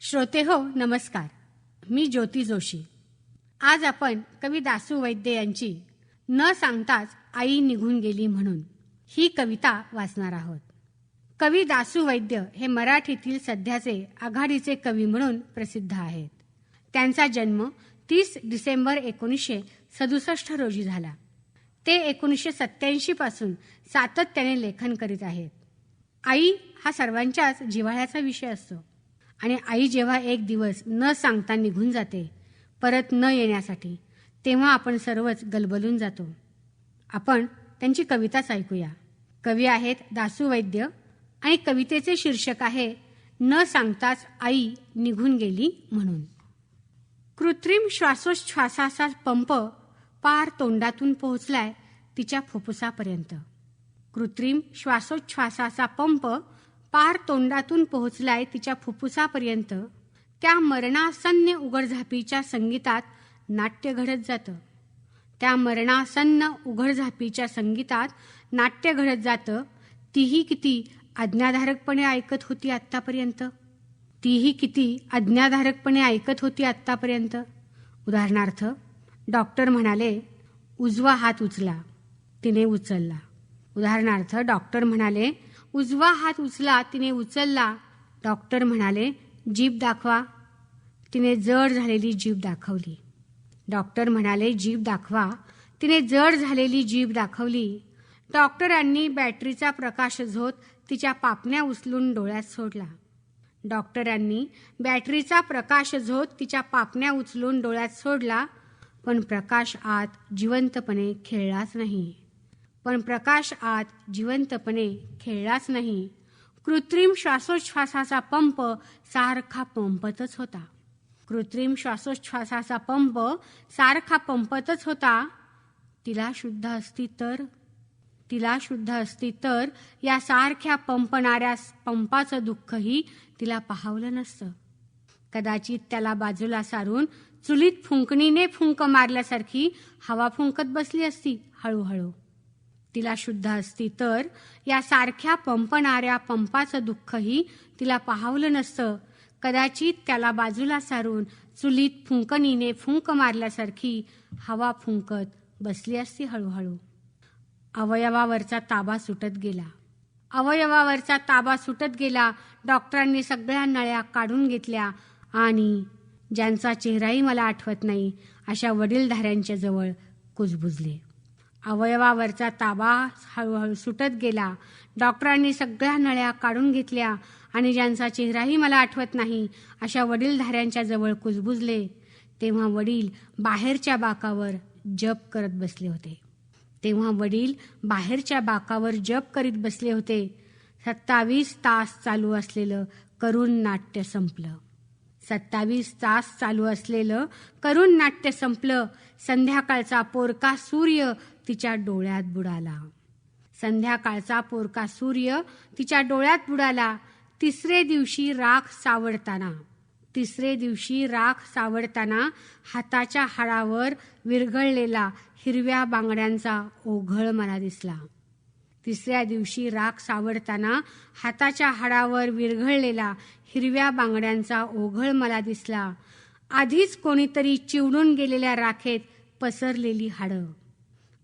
श्रोते हो नमस्कार. मी ज्योती जोशी. आज आपण कवी दासू वैद्य यांची न सांगताच आई निघून गेली म्हणून ही कविता वाचणार आहोत. कवी दासू वैद्य हे मराठीतील सध्याचे आघाडीचे कवी म्हणून प्रसिद्ध आहेत. त्यांचा जन्म तीस डिसेंबर एकोणीसशे सदुसष्ट रोजी झाला. ते एकोणीसशे सत्याऐंशी पासून सातत्याने लेखन करीत आहेत. आई हा सर्वांच्याच जिव्हाळ्याचा विषय असतो. आणि आई जेव्हा एक दिवस न सांगता निघून जाते परत न येण्यासाठी तेव्हा आपण सर्वच गलबलून जातो. आपण त्यांची कविताच ऐकूया. कवी आहेत दासू वैद्य आणि कवितेचे शीर्षक आहे न सांगताच आई निघून गेली म्हणून. कृत्रिम श्वासोच्छ्वासाचा पंप पार तोंडातून पोहोचलाय तिच्या फुफ्फुसापर्यंत. कृत्रिम श्वासोच्छ्वासाचा पंप पार तोंडातून पोहोचलाय तिच्या फुफ्फुसापर्यंत. त्या मरणासन्न उघडझापीच्या संगीतात नाट्य घडत जातं. त्या मरणासन्न उघडझापीच्या संगीतात नाट्य घडत जातं. तीही किती आज्ञाधारकपणे ऐकत होती आत्तापर्यंत? तीही किती आज्ञाधारकपणे ऐकत होती आत्तापर्यंत? उदाहरणार्थ डॉक्टर म्हणाले उजवा हात उचला. तिने उचलला. उदाहरणार्थ डॉक्टर म्हणाले उजवा हात उचला तिने उचलला. डॉक्टर म्हणाले जीभ दाखवा. तिने जड झालेली जीभ दाखवली. डॉक्टर म्हणाले जीभ दाखवा. तिने जड झालेली जीभ दाखवली. डॉक्टरांनी बॅटरीचा प्रकाश झोत तिच्या पापण्या उचलून डोळ्यात सोडला. डॉक्टरांनी बॅटरीचा प्रकाश झोत तिच्या पापण्या उचलून डोळ्यात सोडला. पण प्रकाश आत जिवंतपणे खेळलाच नाही. पण प्रकाश आत जिवंतपणे खेळलाच नाही. कृत्रिम श्वासोच्छ्वासाचा पंप सारखा पंपतच होता. कृत्रिम श्वासोच्छ्वासाचा पंप सारखा पंपतच होता. तिला शुद्ध असती तर तिला शुद्ध असती तर या सारख्या पंपणाऱ्या पंपाचं दुःखही तिला पाहावलं नसतं. कदाचित त्याला बाजूला सारून चुलीत फुंकणीने फुंक मारल्यासारखी हवा फुंकत बसली असती हळूहळू. तिला शुद्ध असती तर या सारख्या पंपणाऱ्या पंपाचं दुःखही तिला पाहावलं नसतं. कदाचित त्याला बाजूला सारून चुलीत फुंकणीने फुंक मारल्यासारखी हवा फुंकत बसली असती हळूहळू. अवयवावरचा ताबा सुटत गेला. अवयवावरचा ताबा सुटत गेला. डॉक्टरांनी सगळ्या नळ्या काढून घेतल्या. आणि ज्यांचा चेहराही मला आठवत नाही अशा वडीलधाऱ्यांच्या जवळ कुजबुजले. अवयवावरचा ताबा हळूहळू सुटत गेला. डॉक्टरांनी सगळ्या नळ्या काढून घेतल्या आणि ज्यांचा चेहराही मला आठवत नाही अशा वडीलधाऱ्यांच्या जवळ कुजबुजले तेव्हा वडील बाहेरच्या बाकावर जप करत बसले होते. तेव्हा वडील बाहेरच्या बाकावर जप करीत बसले होते. सत्तावीस तास चालू असलेलं करुण नाट्य संपलं. सत्तावीस तास चालू असलेलं करुण नाट्य संपलं. संध्याकाळचा पोरका सूर्य तिच्या डोळ्यात बुडाला. संध्याकाळचा पोरका सूर्य तिच्या डोळ्यात बुडाला. तिसरे दिवशी राख सावडताना. तिसरे दिवशी राख सावडताना हाताच्या हाडावर विरघळलेला हिरव्या बांगड्यांचा ओघळ मला दिसला. तिसऱ्या दिवशी राख सावडताना हाताच्या हाडावर विरघळलेला हिरव्या बांगड्यांचा ओघळ मला दिसला. आधीच कोणीतरी चिवडून गेलेल्या राखेत पसरलेली हाडं.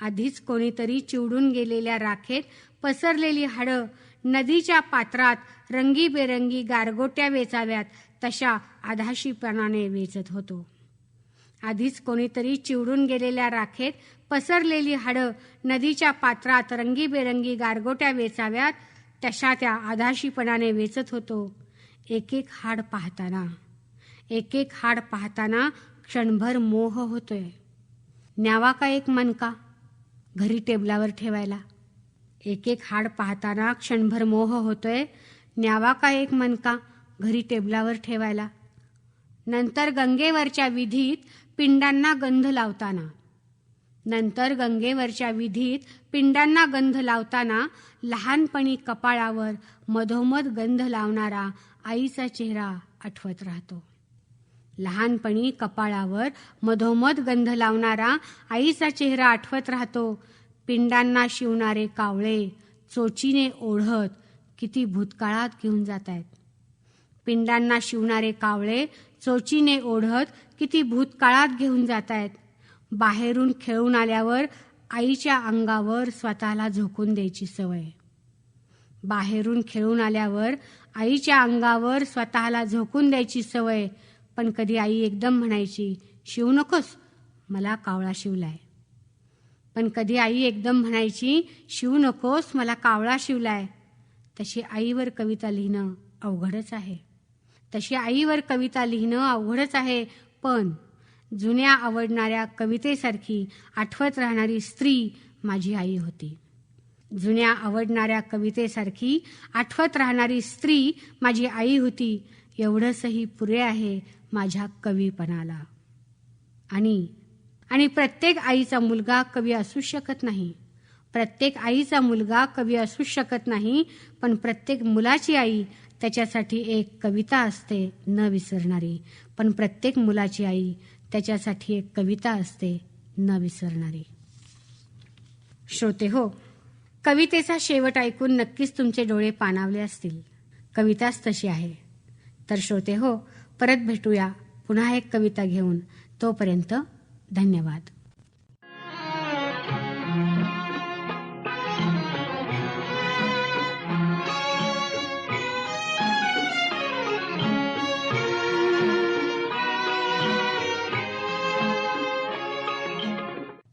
आधीच कोणीतरी चिवडून गेलेल्या राखेत पसरलेली हाडं नदीच्या पात्रात रंगीबेरंगी गारगोट्या वेचाव्यात तशा आधाशीपणाने वेचत होतो. आधीच कोणीतरी चिवडून गेलेल्या राखेत पसरलेली हाडं नदीच्या पात्रात रंगीबेरंगी गारगोट्या वेचाव्यात तशा त्या आधाशीपणाने वेचत होतो. एक एक हाड पाहताना एक एक हाड पाहताना क्षणभर मोह होतोय. न्यावा का एक मनका घरी टेबलावर ठेवायला. एक एक हाड पाहताना क्षणभर मोह होतोय. न्यावा का एक मनका घरी टेबलावर ठेवायला. नंतर गंगेवरच्या विधीत पिंडांना गंध लावताना. नंतर गंगेवरच्या विधीत पिंडांना गंध लावताना लहानपणी कपाळावर मधोमध गंध लावणारा आईचा चेहरा आठवत राहतो. लहानपणी कपाळावर मधोमध गंध लावणारा आईचा चेहरा आठवत राहतो. पिंडांना शिवणारे कावळे चोचीने ओढत किती भूतकाळात घेऊन जात आहेत पिंडांना शिवणारे कावळे चोचीने ओढत किती भूतकाळात घेऊन जात आहेत बाहेरून खेळून आल्यावर आईच्या अंगावर स्वतःला झोकून द्यायची सवय. बाहेरून खेळून आल्यावर आईच्या अंगावर स्वतःला झोकून द्यायची सवय. पण कधी आई एकदम म्हणायची शिवू नकोस मला कावळा शिवलाय. पण कधी आई एकदम म्हणायची शिवू नकोस मला कावळा शिवलाय. तशी आईवर कविता लिहिणं अवघडच आहे. तशी आईवर कविता लिहिणं अवघडच आहे. पण जुन्या आवडणाऱ्या कवितेसारखी आठवत राहणारी स्त्री माझी आई होती. जुन्या आवडणाऱ्या कवितेसारखी आठवत राहणारी स्त्री माझी आई होती. एवढंसही पुरे आहे माझ्या कवीपणाला. आणि आणि प्रत्येक आईचा मुलगा कवी असू शकत नाही. प्रत्येक आईचा मुलगा कवी असू शकत नाही पण प्रत्येक मुलाची आई त्याच्यासाठी एक कविता असते न विसरणारी. पण प्रत्येक मुलाची आई त्याच्यासाठी एक कविता असते न विसरणारी. श्रोते हो कवितेचा शेवट ऐकून नक्कीच तुमचे डोळे पाणावले असतील. कविताच तशी आहे. तर श्रोते हो परत भेटूया पुन्हा एक कविता घेऊन. तोपर्यंत धन्यवाद.